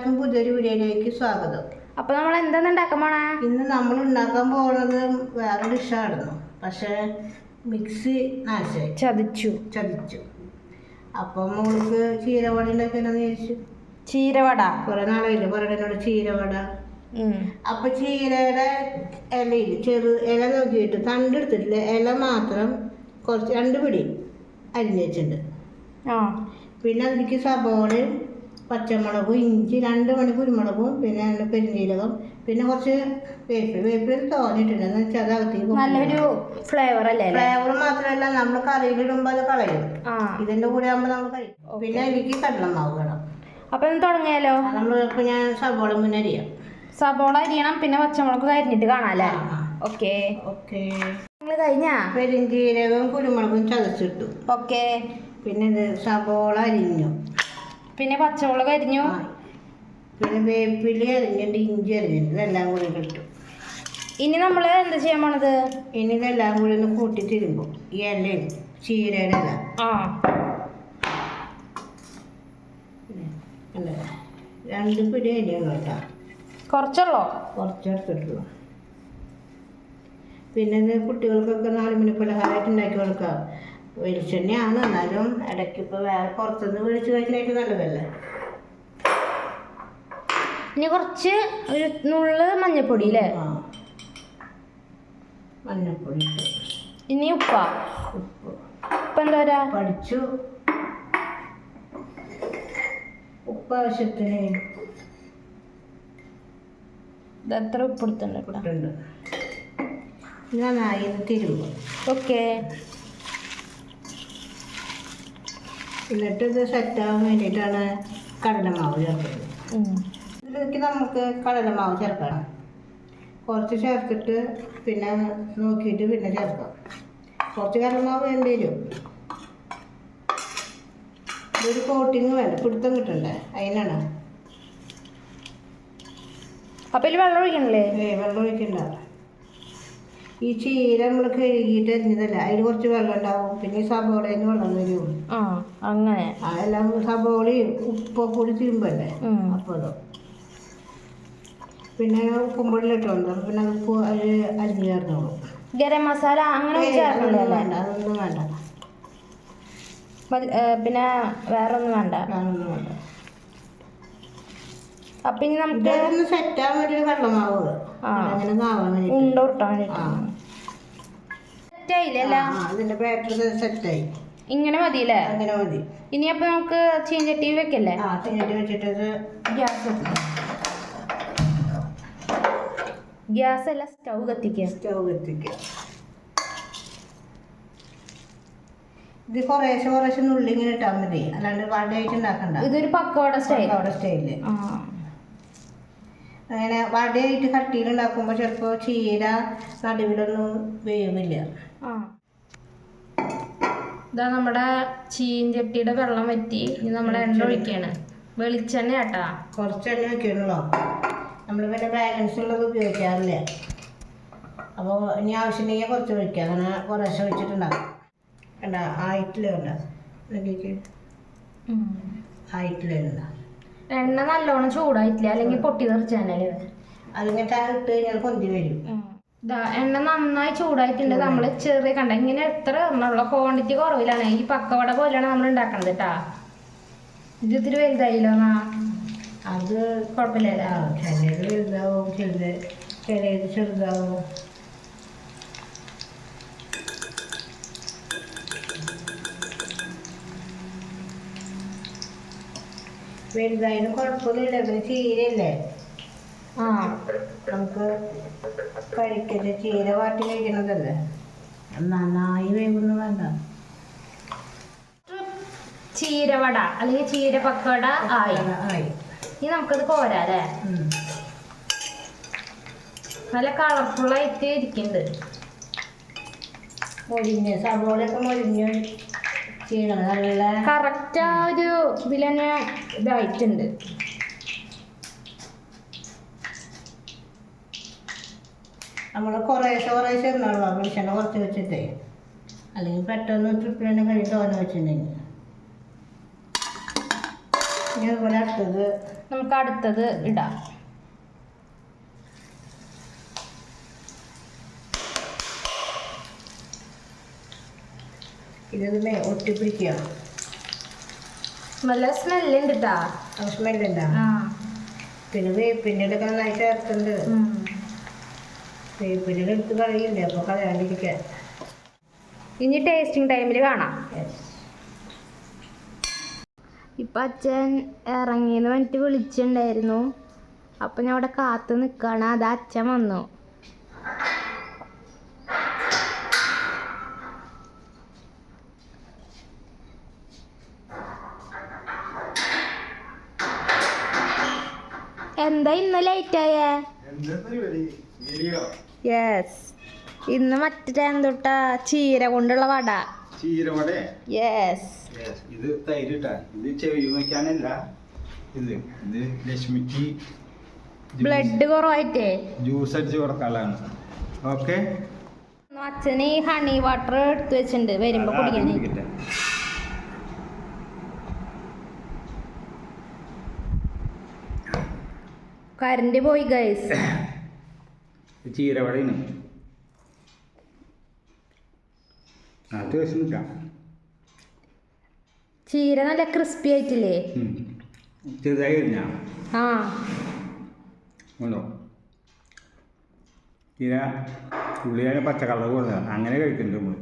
എല്ലാവർക്കും പുതിയൊരു വീഡിയോയിലേക്ക് സ്വാഗതം. അപ്പൊ നമ്മൾ എന്താണ് ഉണ്ടാക്കാൻ പോണേ? ഇന്ന് നമ്മൾ ഉണ്ടാക്കാൻ പോണത് വേറെ ഡിഷായിരുന്നു. പക്ഷേ മിക്സി നാശമായി ചതിച്ചു. ചതിച്ചു. അപ്പം നമ്മൾക്ക് ചീരവട ഉണ്ടാക്കാനെന്ന് ചോദിച്ചു ചീരവട. കുറേ നാളായില്ല പറയണോട് ചീരവട. അപ്പൊ ചീരയുടെ ഇലയിൽ ചെറു ഇല നോക്കിയിട്ട് തണ്ടെടുത്തിട്ടില്ല ഇല മാത്രം കുറച്ച് രണ്ട് പിടി അരിഞ്ഞു വെച്ചിട്ടുണ്ട്. പിന്നെ അതിലേക്ക് സബോളയും പച്ചമുളകും ഇഞ്ചി രണ്ട് മണി കുരുമുളകും പിന്നെ പെരുംജീരകം പിന്നെ കുറച്ച് വേപ്പ് വേപ്പിൽ തോന്നിയിട്ടുണ്ട്. എന്ന് വെച്ചാൽ അത് അകത്തേക്ക് നല്ലൊരു ഫ്ലേവർ അല്ലേ? ഫ്ലേവർ മാത്രമല്ല നമ്മൾ കറിയിലിടുമ്പോൾ അത് കളയും. ഇതിന്റെ കൂടെ ആകുമ്പോൾ നമ്മൾ കഴിക്കും. പിന്നെ എനിക്ക് കടലമാവ് വേണം അപ്പൊ ഇന്ന് തുടങ്ങിയാലോ? നമ്മൾ ഇപ്പം ഞാൻ സബോള മുന്നേ അറിയാം സബോള അരിയണം പിന്നെ പച്ചമുളക് കരിഞ്ഞിട്ട് കാണാല്ലേ ഓക്കെ ഓക്കെ നിങ്ങൾ കഴിഞ്ഞാ? പെരിഞ്ചീരകവും കുരുമുളകും ചതച്ചിട്ടു. ഓക്കെ പിന്നെ ഇത് സബോള അരിഞ്ഞു. പിന്നെ പച്ചമുളക് അരിഞ്ഞു. പിന്നെ വേപ്പില അരിഞ്ഞിട്ട് ഇഞ്ചി അരിഞ്ഞിട്ട് ഇതെല്ലാം കൂടി ഇട്ടു. ഇനി നമ്മൾ എന്താ ചെയ്യാൻ പോണത്? ഇനി ഇതെല്ലാം കൂടി ഒന്ന് കൂട്ടി തിരുമ്പും. ഈ എല്ലാം ചീരയുടെ ആ. രണ്ട് പിടി അരിയാണ് കേട്ടോ. കുറച്ചുള്ളോ? കുറച്ചെടുത്തിട്ടുള്ളൂ. പിന്നെ കുട്ടികൾക്കൊക്കെ നാല് മണി പലഹാരമായിട്ട് ഉണ്ടാക്കി കൊടുക്കാം. വെളിച്ചെണ്ണയാണ്. എന്നാലും ഇടയ്ക്ക് ഇപ്പോൾ വേറെ പുറത്തുനിന്ന് മേടിച്ച് കഴിക്കുന്നതായിട്ട് നല്ലതല്ലേ? ഇനി കുറച്ച് ഒരു നുള്ള് മഞ്ഞപ്പൊടി അല്ലേ മഞ്ഞപ്പൊടി. ഇനി ഉപ്പ. ഉപ്പ്. ഉപ്പ് എന്താ പറയാ പഠിച്ചു. ഉപ്പ് ആവശ്യത്തിന്. ഇതെത്ര ഉപ്പ് ഇട്ടുണ്ട് നന്നായി തിരുമ്പും ഓക്കെ. എന്നിട്ട് ഇത് സെറ്റാകാൻ വേണ്ടിയിട്ടാണ് കടലമാവ് ചേർക്കുന്നത്. ഇതിലേക്ക് നമുക്ക് കടലമാവ് ചേർക്കണം. കുറച്ച് ചേർത്തിട്ട് പിന്നെ നോക്കിയിട്ട് പിന്നെ ചേർക്കാം. കുറച്ച് കടലമാവ് വേണ്ടി വരും. ഇതൊരു കോട്ടിങ് വേണ്ട പിടുത്തം കിട്ടണ്ടേ? അതിനാണ്. അപ്പൊ ഇതിൽ വെള്ളം ഒഴിക്കണല്ലേ? വെള്ളം ഒഴിക്കണ്ട. ഈ ചീര നമ്മൾ കഴുകിയിട്ട് അരിഞ്ഞതല്ല? അതിൽ കുറച്ച് വെള്ളം ഉണ്ടാവും. പിന്നെ ഈ സബോളയിൽ വെള്ളം വരും അങ്ങനെ. അതെല്ലാം സബോളയും ഉപ്പൊക്കെ കൂടി തിരുമ്പല്ലേ? അപ്പോഴും പിന്നെ ഇട്ടുണ്ട് പിന്നെ അത് അരിഞ്ഞ് ചേർന്നോളൂ. ഗരം മസാല അങ്ങനെ വേണ്ട. അതൊന്നും വേണ്ട. പിന്നെ വേറെ ഒന്നും വേണ്ട. വേറൊന്നും വേണ്ട. അപ്പൊ ഇനി നമുക്ക് സെറ്റ് ആവാൻ വേണ്ടി ആ. അങ്ങനെ വേണ്ടി ഉണ്ട ഉരുട്ടാൻ വേണ്ടിട്ട് ആ സെറ്റായില്ലല്ല ആ, അതിന്റെ ബാറ്ററി സെറ്റായി. ഇങ്ങനെ മതിയല്ലേ? അങ്ങനെ മതി. ഇനി അപ്പൊ നമുക്ക് ചീഞ്ചട്ടി വെക്കല്ലേ? ആ ഗ്യാസ് ഗ്യാസ് അല്ല സ്റ്റൗ കത്തിക്കുക സ്റ്റൗ കത്തിക്കുക ഇത് കുറേശ്ശെ കുറേശ്ശെ നുള്ളി ഇങ്ങനെ ഇട്ടാൽ മതി. അല്ലാണ്ട് വടയായിട്ട് ഉണ്ടാക്കണ്ട. ഇതൊരു പക്കോട സ്റ്റൈൽ അവിടെ സ്റ്റൈൽ അങ്ങനെ വടയായിട്ട് കട്ടിയിൽ ഉണ്ടാക്കുമ്പോൾ ചിലപ്പോൾ ചീര നടുവിലൊന്നും വേവില്ല. ആ. ഇതാ നമ്മുടെ ചീഞ്ചട്ടിയുടെ വെള്ളം വറ്റി. ഇനി നമ്മൾ എണ്ണ ഒഴിക്കാണ്. വെളിച്ചെണ്ണ കേട്ടാ കുറച്ച് എണ്ണ വെക്കണല്ലോ നമ്മൾ പിന്നെ ബാലൻസ് ഉള്ളത് ഉപയോഗിക്കാറില്ല. അപ്പോൾ ഇനി ആവശ്യമുണ്ടെങ്കിൽ കുറച്ച് ഒഴിക്കാം. അങ്ങനെ കുറേശ്ശെ ഒഴിച്ചിട്ടുണ്ടാകും വേണ്ട ആയിട്ടില്ല വേണ്ട ആയിട്ടില്ല എണ്ണ നല്ലോണം ചൂടായിട്ടില്ല? അല്ലെങ്കിൽ പൊട്ടി തെറിച്ചാനല്ലേ അതിങ്ങനെ ഇട്ട് കഴിഞ്ഞാൽ പൊന്തി വരും. എണ്ണ നന്നായി ചൂടായിട്ടുണ്ട്. നമ്മൾ ചെറിയ കണ്ട ഇങ്ങനെ എത്ര എണ്ണുള്ള ക്വാണ്ടിറ്റി കുറവിലാണ്. ഈ പക്കവട പോലെയാണ് നമ്മൾ ഉണ്ടാക്കണത് കേട്ടാ ഇത് ഇത്തിരി വലുതായില്ലോ എന്നാ? അത് കുഴപ്പമില്ല ആ ചിലത് വലുതാവും ചിലത് ചിലത് ചെറുതാവും. വലുതായാലും കുഴപ്പമൊന്നുമില്ല ചീരല്ലേ ആ നമുക്ക് കഴിക്കൽ ചീര വാട്ടി കഴിക്കണതല്ലേ? നന്നായി വേഗൊന്നും വേണ്ട. ചീരവട അല്ലെങ്കിൽ ചീര പക്കവട ആയി ആയി. ഇനി നമുക്കത് കോരാ അല്ലേ നല്ല കളർഫുൾ ആയിട്ട് ഇരിക്കുന്നുണ്ട്. മൊരിഞ്ഞ് സവോളയൊക്കെ മൊരിഞ്ഞ് ചെയ്യണം നല്ല കറക്റ്റ് ആ ഒരു ഇതിൽ തന്നെ ഇതായിട്ടുണ്ട്. നമ്മൾ കുറേശ്ശെ കുറേശ്ശെ ഇടണല്ലോ വെളിച്ചെണ്ണ കുറച്ച് വെച്ചിട്ടേ. അല്ലെങ്കിൽ പെട്ടെന്ന് ട്രിപ്പിലെന്നെ കഴിയും തോനെ വെച്ചിട്ടുണ്ടെങ്കിൽ ഇനി അതുപോലെ അടുത്തത് നമുക്ക് അടുത്തത് ഇടാം. ഇതൊന്ന് ഒട്ടിപ്പിടിക്കുക നല്ല സ്മെല്ലുണ്ട് കേട്ടാ സ്മെല്ലുണ്ടോ പിന്നെ വേപ്പിന്റെ ഇടയ്ക്ക് നന്നായി ചേർത്തുണ്ട് വേപ്പിന്റെ എടുത്ത് കളയില്ലേ? അപ്പോൾ കളയാണ്ടിരിക്കാൻ. ഇനി ടേസ്റ്റിംഗ് ടൈമിൽ കാണാം. Yes. ഇപ്പം അച്ഛൻ ഇറങ്ങിയെന്ന് പറഞ്ഞിട്ട് വിളിച്ചിട്ടുണ്ടായിരുന്നു. അപ്പം ഞാൻ അവിടെ കാത്തു നിൽക്കുകയാണ് അത് അച്ഛൻ വന്നു. എന്താ ഇന്ന് ലൈറ്റ് ആയേ? യെസ് ഇന്ന് മറ്റേ എന്തുട്ട? ചീര കൊണ്ടുള്ള വട. ചീരവടെ? യെസ് ഇത് തൈര് ഇട്ടാ ഇത് ചെവി വയ്ക്കാനല്ല ഇത് ഇത് ലക്ഷ്മിക്ക് ബ്ലഡ് കുറവായിട്ടേ. ജ്യൂസ് അടിച്ച് കൊടുക്കാനാണ് ഓക്കെ അച്ഛന് ഈ ഹണി വാട്ടർ എടുത്തു വെച്ചിട്ടുണ്ട്. വരുമ്പോ കുടിക്കാനായിട്ട് കറണ്ട് പോയി ഗൈസ് ചീരവടയാണ്. ചീര നല്ല ക്രിസ്പി ആയിട്ടില്ലേ? ചെറുതായി കഴിഞ്ഞാ? ആ. ഉണ്ടോ? ചീര പച്ച കളർ കൊടുക്കുക അങ്ങനെ കഴിക്കുന്നുണ്ട് നമ്മൾ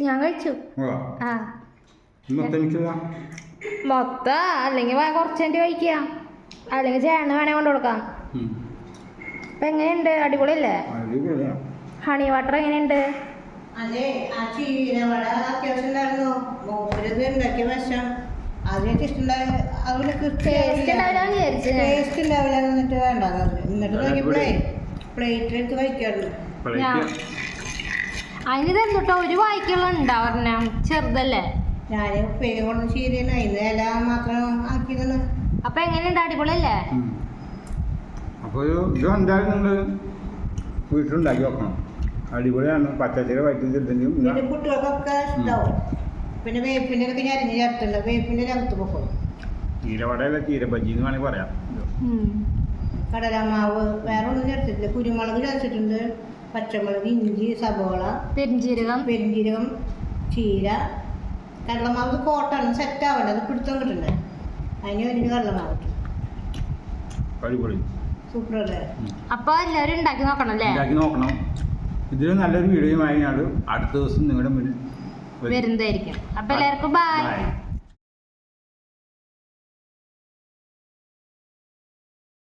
ഞാൻ കഴിച്ചു. ആ. മൊത്തം എനിക്കുള്ള മൊത്തം അല്ലെങ്കിൽ കുറച്ച് കഴിക്കാം അല്ലെങ്കിൽ ചേട്ടന് വേണേ കൊണ്ട് കൊടുക്കാം. അപ്പൊ എങ്ങനെയുണ്ട്? അടിപൊളിയല്ലേ? ഹണി വാട്ടർ എങ്ങനെയുണ്ട്? അതെ ആ ചീരവട അത്യാവശ്യം ഉണ്ടായിരുന്നു. മൂപ്പരത് ഉണ്ടാക്കിയ വശം അതിനൊക്കെ ഇഷ്ടമുണ്ടായ അവനക്ക് ടേസ്റ്റ് ഉണ്ടാവില്ല വിചാരിച്ചു ടേസ്റ്റ് ഉണ്ടാവില്ല എന്നിട്ട് വേണ്ട. എന്നിട്ട് നോക്കിയപ്പോഴേ പ്ലേറ്റിലെടുത്ത് കഴിക്കാറുണ്ട് ഞാൻ അതിന് ഇതെന്തോട്ടോ? ഒരു വായിക്കുള്ള ഉണ്ടാവും ചെറുതല്ലേ? ഞാൻ ഉപ്പേരി കൊണ്ട് ചീരയാണ് അതിന് ഇല മാത്രം ആക്കിയതാണ്. അപ്പൊ എങ്ങനെയുണ്ട്? അടിപൊളിയല്ലേ? അപ്പോൾ ഒരു ഇത് എന്തായാലും നിങ്ങൾ വീട്ടിലുണ്ടാക്കി വെക്കണം. അടിപൊളിയാണ്. പച്ചക്കറി വയറ്റിട്ടുണ്ടെങ്കിലും പിന്നെ കുട്ടികൾക്കൊക്കെ ഇഷ്ടാവും. പിന്നെ വേപ്പിന്റെ ഒക്കെ ഞാൻ അരിഞ്ഞ് ചേർത്തുണ്ട് വേപ്പിന്റെ രംഗത്ത് പോകും ചീരവടയല്ല ചീരബജി എന്ന് വേണമെങ്കിൽ പറയാം. കടലമാവ് വേറെ ഒന്നും ചേർത്തിട്ടില്ല. കുരുമുളക് ചേർത്തിട്ടുണ്ട്. പച്ചമുളക് ഇഞ്ചി സബോള പെരിഞ്ചീരകം. പെരിഞ്ജീരകം ചീര കടലമാവ് കോട്ടാണ് സെറ്റ് ആവേണ്ടത് അത് പിടുത്തം കിട്ടണ്ടേ അതിന് വേണ്ടിയിട്ട് കടലമാവ് അടിപൊളി. സൂപ്പർ അല്ലേ? അപ്പൊ എല്ലാവരും ഉണ്ടാക്കി നോക്കണം അല്ലേ? ഉണ്ടാക്കി നോക്കണം. ഇതിൽ നല്ലൊരു വീഡിയോയുമായി ഞാൻ അടുത്ത ദിവസം നിങ്ങളുടെ മുന്നിൽ വരും. വരുന്നതായിരിക്കും. അപ്പൊ എല്ലാവർക്കും ബൈ Bye.